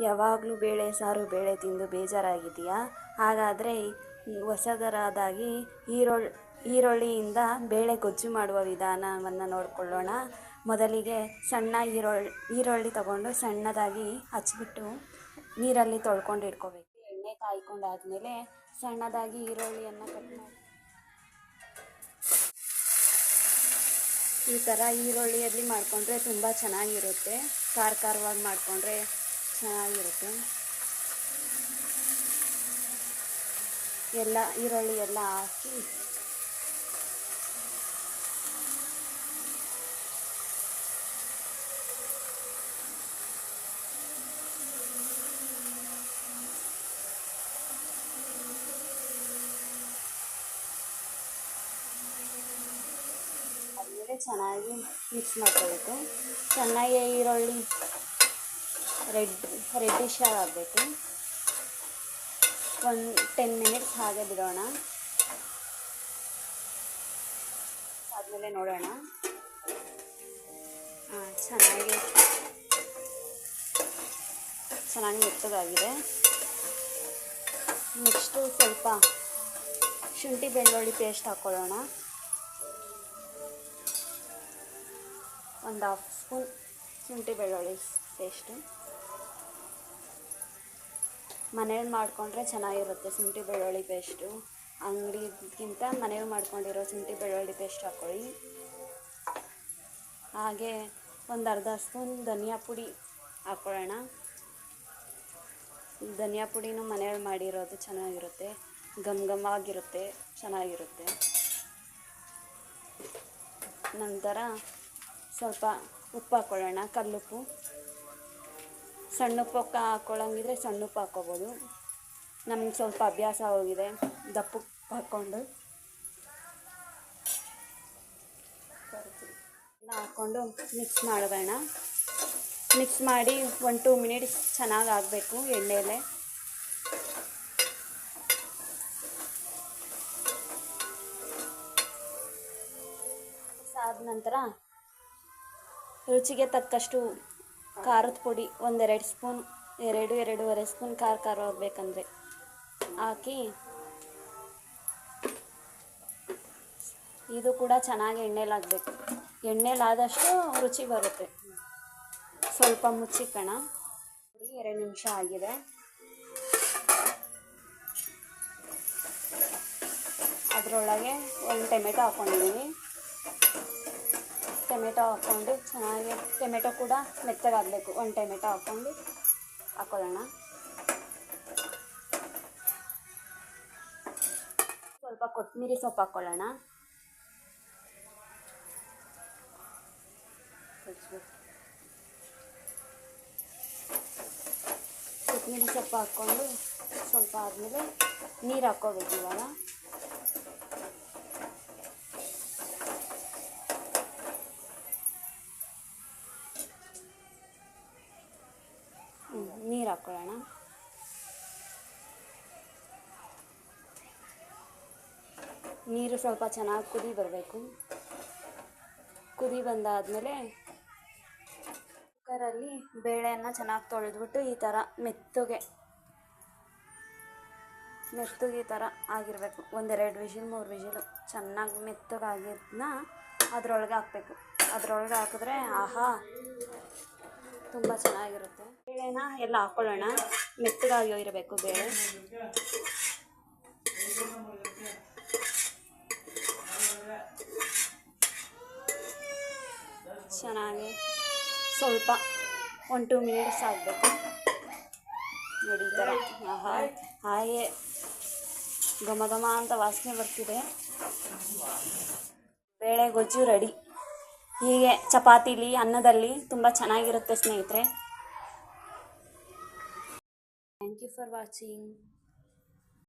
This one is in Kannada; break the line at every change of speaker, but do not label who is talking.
ಯಾವಾಗಲೂ ಬೇಳೆ ಸಾರು, ಬೇಳೆ ತಿಂದು ಬೇಜಾರಾಗಿದೆಯಾ ಹಾಗಾದರೆ ಹೊಸದರಾದಾಗಿ ಈರುಳ್ಳಿ ಈರುಳ್ಳಿಯಿಂದ ಬೇಳೆ ಗೊಜ್ಜು ಮಾಡುವ ವಿಧಾನವನ್ನು ನೋಡಿಕೊಳ್ಳೋಣ. ಮೊದಲಿಗೆ ಸಣ್ಣ ಈರುಳ್ಳಿ ಈರುಳ್ಳಿ ತಗೊಂಡು ಸಣ್ಣದಾಗಿ ಹಚ್ಚಿಬಿಟ್ಟು ನೀರಲ್ಲಿ ತೊಳ್ಕೊಂಡು ಇಟ್ಕೋಬೇಕು. ಎಣ್ಣೆ ಕಾಯ್ಕೊಂಡಾದಮೇಲೆ ಸಣ್ಣದಾಗಿ ಈರುಳ್ಳಿಯನ್ನು ಕಟ್ ಮಾಡಿ. ಈ ಥರ ಈರುಳ್ಳಿಯಲ್ಲಿ ಮಾಡಿಕೊಂಡ್ರೆ ತುಂಬ ಚೆನ್ನಾಗಿರುತ್ತೆ. ಖಾರ ಖಾರವಾಗಿ ಮಾಡಿಕೊಂಡ್ರೆ ಚೆನ್ನಾಗಿರುತ್ತೆ. ಎಲ್ಲ ಈರುಳ್ಳಿ ಎಲ್ಲ ಹಾಕಿ. ಆದಮೇಲೆ ಚೆನ್ನಾಗಿ ಮಿಕ್ಸ್ ಮಾಡ್ಕೋಬೇಕು. ಚೆನ್ನಾಗಿ ಈರುಳ್ಳಿ ರೆಡ್, ರೆಡ್ಡಿಶ್ ಆಗಬೇಕು. ಒಂದು ಟೆನ್ ಮಿನಿಟ್ಸ್ ಹಾಗೆ ಬಿಡೋಣ. ಆದಮೇಲೆ ನೋಡೋಣ. ಹಾಂ ಚೆನ್ನಾಗಿ ಚೆನ್ನಾಗಿ ಮೆತ್ತಗಾಗಿದೆ. ನೆಕ್ಸ್ಟು ಸ್ವಲ್ಪ ಶುಂಠಿ ಬೆಳ್ಳುಳ್ಳಿ ಪೇಸ್ಟ್ ಹಾಕ್ಕೊಳ್ಳೋಣ ಒಂದು ಹಾಫ್ ಸ್ಪೂನ್ ಶುಂಠಿ ಬೆಳ್ಳುಳ್ಳಿ ಪೇಸ್ಟು. ಮನೇಲಿ ಮಾಡಿಕೊಂಡ್ರೆ ಚೆನ್ನಾಗಿರುತ್ತೆ. ಶುಂಠಿ ಬೆಳ್ಳುಳ್ಳಿ ಪೇಸ್ಟು. ಅಂಗಡಿಗಿಂತ ಮನೇಲಿ ಮಾಡ್ಕೊಂಡಿರೋ ಶುಂಠಿ ಬೆಳ್ಳುಳ್ಳಿ ಪೇಸ್ಟ್ ಹಾಕ್ಕೊಳ್ಳಿ. ಹಾಗೆ ಒಂದು ಅರ್ಧ ಸ್ಪೂನ್ ಧನಿಯಾ ಪುಡಿ ಹಾಕ್ಕೊಳ್ಳೋಣ. ಧನಿಯಾ ಪುಡಿನೂ ಮನೇಲಿ ಮಾಡಿರೋದು ಚೆನ್ನಾಗಿರುತ್ತೆ. ಘಮ್ ಘಮ್ ಆಗಿರುತ್ತೆ ಚೆನ್ನಾಗಿರುತ್ತೆ. ನಂತರ ಸ್ವಲ್ಪ ಉಪ್ಪು ಹಾಕ್ಕೊಳ್ಳೋಣ. ಕಲ್ಲುಪ್ಪು. ಸಣ್ಣ ಉಪ್ಪು ಹಾಕ್ಕೊಳ್ಳಂಗಿದ್ರೆ ಸಣ್ಣ ಉಪ್ಪು ಹಾಕ್ಕೋಬೋದು ನಮ್ಗೆ ಸ್ವಲ್ಪ ಅಭ್ಯಾಸ ಹೋಗಿದೆ. ದಪ್ಪ ಉಪ್ಪು ಹಾಕ್ಕೊಂಡು ಹಾಕ್ಕೊಂಡು ಮಿಕ್ಸ್ ಮಾಡೋಣ ಮಿಕ್ಸ್ ಮಾಡಿ ಒನ್ ಟೂ ಮಿನಿಟ್ಸ್ ಚೆನ್ನಾಗಿ ಆಗಬೇಕು ಎಣ್ಣೆಯಲ್ಲೇ ಆದ ನಂತರ ರುಚಿಗೆ ತಕ್ಕಷ್ಟು ಖಾರದ ಪುಡಿ ಒಂದೆರಡು ಸ್ಪೂನ್, ಎರಡು, ಎರಡೂವರೆ ಸ್ಪೂನ್ ಖಾರ ಖಾರ ಹೋಗ್ಬೇಕಂದ್ರೆ ಹಾಕಿ. ಇದು ಕೂಡ ಚೆನ್ನಾಗಿ ಎಣ್ಣೆಲಿ ಹಾಕಬೇಕು ಎಣ್ಣೆಲಿ ಆದಷ್ಟು ರುಚಿ ಬರುತ್ತೆ. ಸ್ವಲ್ಪ ಮುಚ್ಚಿಕೋಣ. ಎರಡು ನಿಮಿಷ ಆಗಿದೆ. ಅದರೊಳಗೆ ಒಂದು ಟೊಮೆಟೊ ಹಾಕ್ಕೊಂಡಿದ್ದೀನಿ ಟೊಮೆಟೊ ಹಾಕ್ಕೊಂಡು ಚೆನ್ನಾಗಿ ಟೊಮೆಟೊ ಕೂಡ ಮೆತ್ತಗಾಗಬೇಕು ಒಂದು ಟೊಮೆಟೊ ಹಾಕ್ಕೊಂಡು ಹಾಕೊಳ್ಳೋಣ. ಸ್ವಲ್ಪ ಕೊತ್ತಂಬರಿ ಸೊಪ್ಪು ಹಾಕ್ಕೊಳ್ಳೋಣ ಕೊತ್ತಂಬರಿ ಸೊಪ್ಪು ಹಾಕ್ಕೊಂಡು ಸ್ವಲ್ಪ ಆದಮೇಲೆ ನೀರು ಹಾಕ್ಕೋಬೇಕು ಇವಾಗ. ಹಾಕ್ಕೊಳ್ಳೋಣ ನೀರು ಸ್ವಲ್ಪ ಚೆನ್ನಾಗಿ ಕುದಿ ಬರಬೇಕು. ಕುದಿ ಬಂದಾದಮೇಲೆ ಕುಕ್ಕರಲ್ಲಿ ಬೇಳೆಯನ್ನು ಚೆನ್ನಾಗಿ ತೊಳೆದ್ಬಿಟ್ಟು ಈ ಥರ ಮೆತ್ತಗೆ ಮೆತ್ತಗೆ ಈ ಥರ ಆಗಿರಬೇಕು. ಒಂದೆರಡು ವಿಷಿಲ್, ಮೂರು ವಿಷಿಲು ಚೆನ್ನಾಗಿ ಮೆತ್ತಗಾಗಿದ್ದನ್ನ ಅದರೊಳಗೆ ಹಾಕಬೇಕು. ಅದರೊಳಗೆ ಹಾಕಿದ್ರೆ ಆಹಾ, ತುಂಬ ಚೆನ್ನಾಗಿರುತ್ತೆ. ಬೇಳೆನ ಎಲ್ಲ ಹಾಕ್ಕೊಳ್ಳೋಣ ಮೆತ್ತಗಾಗಿ ಇರಬೇಕು ಬೇಳೆ. ಚೆನ್ನಾಗಿ ಸ್ವಲ್ಪ ಒನ್ ಟೂ ಮಿನಿಟ್ಸ್ ಆಗಬೇಕು. ನೋಡಿ ಈ ಥರ. ಆಹಾ. ಹಾಗೆ ಘಮ ಘಮ ಅಂತ ವಾಸನೆ ಬರ್ತಿದೆ. ಬೇಳೆ ಗೊಜ್ಜು ರೆಡಿ ಹೀಗೆ ಚಪಾತಿಲಿ, ಅನ್ನದಲ್ಲಿ ತುಂಬ ಚೆನ್ನಾಗಿರುತ್ತೆ ಸ್ನೇಹಿತರೆ. you for watching.